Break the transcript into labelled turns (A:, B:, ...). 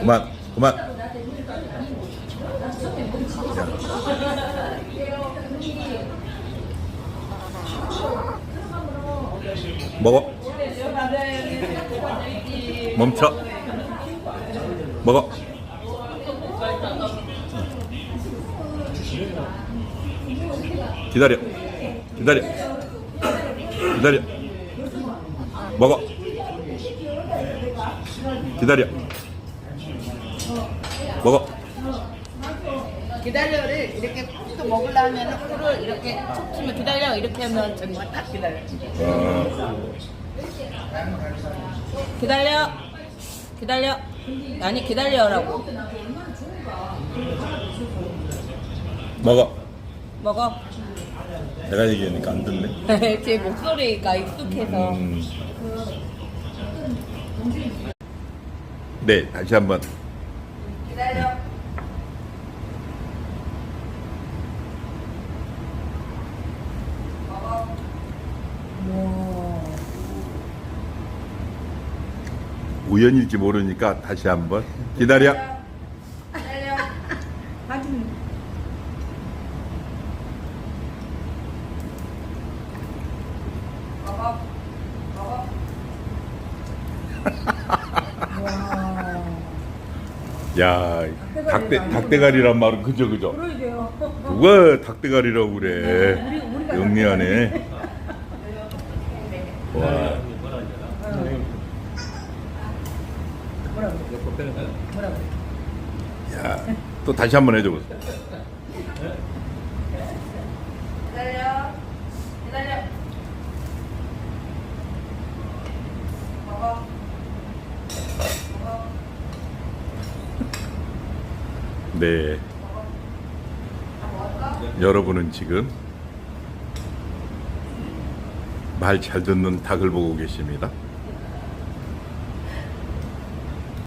A: 그만 그만. 먹어. 멈춰. 먹어. 기다려. 기다려. 기다려 먹어 기다려 먹어
B: 기다려를 이렇게 또 먹으려면 꿀을 이렇게 툭 치면 기다려 이렇게 하면 정말 딱 기다려.
A: 어,
B: 기다려. 기다려. 아니 기다려라고.
A: 먹어
B: 먹어.
A: 내가 얘기하니까 안 듣네
B: 제 목소리가 익숙해서.
A: 음. 네 다시 한번
B: 기다려.
A: 우연일지 모르니까 다시 한번 기다려
B: 기다려. 확인. 먹어. 먹어.
A: 야 닭대 닭대가리란 말은 그죠 그죠 누가 닭대가리라고 그래 영리하네 와 야, 또 다시 한번 해줘 보세요.
B: 기다려. 기다려.
A: 네. 여러분은 지금 말 잘 듣는 닭을 보고 계십니다.